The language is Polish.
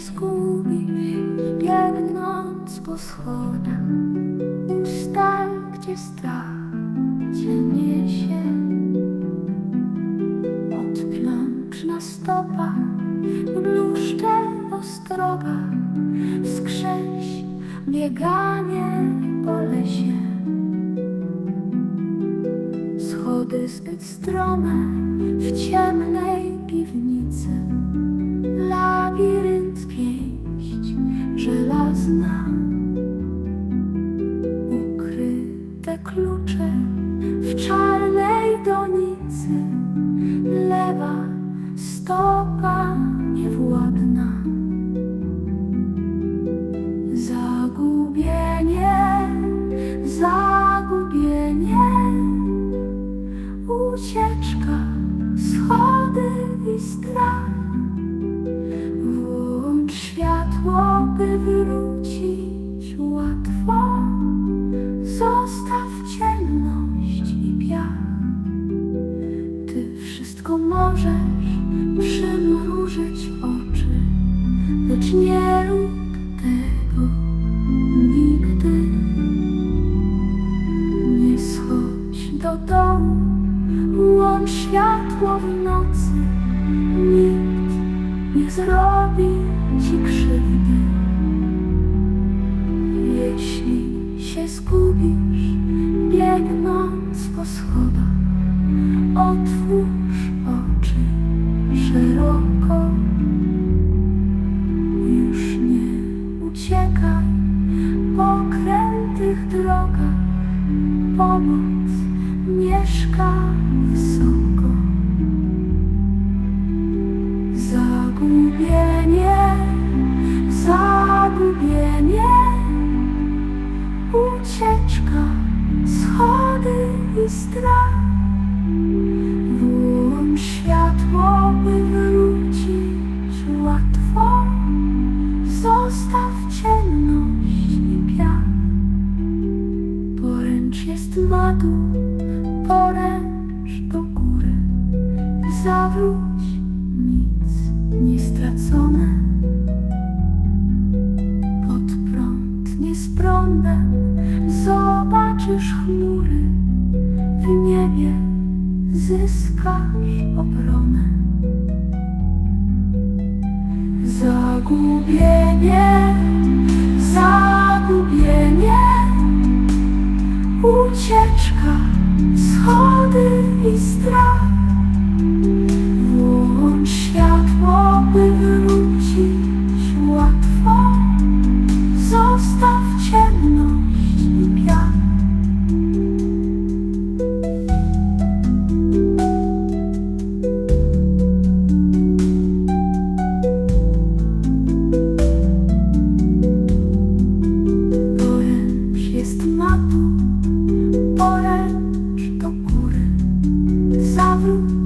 się zgubisz, biegnąc po schodach. Ustal, gdzie strach cię niesie. Odklącz na stopach, bluszcze ostroga. Skrzeć bieganie po lesie. Schody zbyt strome w ciemnej piwnicy. Labirynt żelazna. Ukryte klucze w czarnej donicy. Lewa stopa niewładna. Zagubienie, zagubienie. Ucieczka, schody i strach Włącz światło, by łatwo. Zostaw ciemność i piach Ty wszystko możesz przymrużyć oczy Lecz nie rób tego nigdy. Nie schodź do domu Łącz światło w nocy, nikt nie zrobi schodach, otwórz oczy szeroko. Już nie uciekaj po krętych drogach, pomoc mieszka strach. Włącz światło, by wrócić łatwo. Zostaw ciemność i piach. Poręcz jest na dół, poręcz do góry. Zawróć, nic nie stracone. Pod prąd nie z prądem zobaczysz chmury. Zyskasz obronę. Zagubienie, Zawróć,